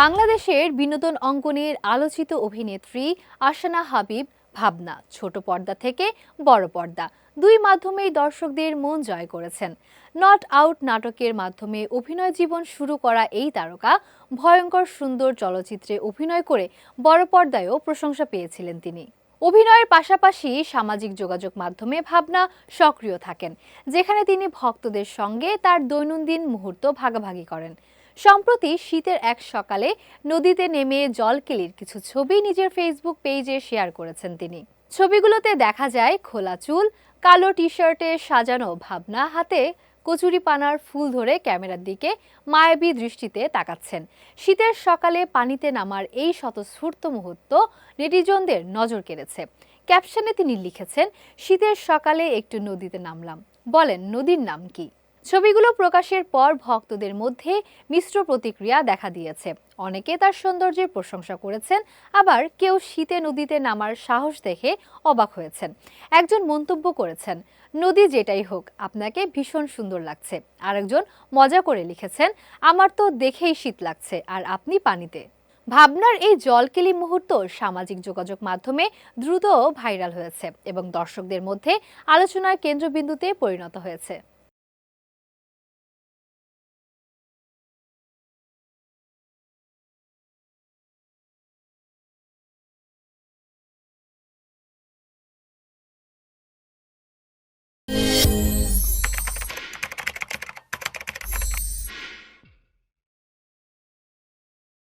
বাংলাদেশের বিনোদন অঙ্গনের আলোচিত অভিনেত্রী আশানা হাবিব, ভাবনা, ছোট পর্দা থেকে বড় পর্দা, দুই মাধ্যমেই দর্শকদের মন জয় করেছেন। নট আউট নাটকের মাধ্যমে অভিনয় জীবন শুরু করা এই তারকা ভয়ঙ্কর সুন্দর চলচ্চিত্রে অভিনয় করে বড় পর্দায়ও প্রশংসা পেয়েছিলেন তিনি। অভিনয়ের পাশাপাশি সামাজিক যোগাযোগ মাধ্যমে ভাবনা সক্রিয় থাকেন, যেখানে তিনি ভক্তদের সঙ্গে তার দৈনন্দিন মুহূর্ত ভাগাভাগি করেন। সম্প্রতি শীতের এক সকালে নদীতে নেমে জলকেলির কিছু ছবি নিজের ফেসবুক পেজে শেয়ার করেছেন তিনি। ছবিগুলোতে দেখা যায় খোলা চুল, কালো টি শার্টে সাজানো ভাবনা হাতে কচুরি পানার ফুল ধরে ক্যামেরার দিকে মায়াবী দৃষ্টিতে তাকাচ্ছেন। শীতের সকালে পানিতে নামার এই স্বতঃস্ফূর্ত মুহূর্ত নেটিজনদের নজর কেড়েছে। ক্যাপশনে তিনি লিখেছেন, শীতের সকালে একটু নদীতে নামলাম। বলেন, নদীর নাম কি? ছবিগুলো প্রকাশের পর ভক্তদের মধ্যে মিশ্র প্রতিক্রিয়া দেখা দিয়েছে। অনেকে তার সৌন্দর্যের প্রশংসা করেছেন, আবার কেউ শীতে নদীতে নামার সাহস দেখে অবাক হয়েছেন। একজন মন্তব্য করেছেন, নদী যেটাই হোক, আপনাকে ভীষণ সুন্দর লাগছে। আরেকজন মজা করে লিখেছেন, আমার তো দেখেই শীত লাগছে, আর আপনি পানিতে। ভাবনার এই জলকেলি মুহূর্ত সামাজিক যোগাযোগ মাধ্যমে দ্রুত ভাইরাল হয়েছে এবং দর্শকদের মধ্যে আলোচনার কেন্দ্রবিন্দুতে পরিণত হয়েছে।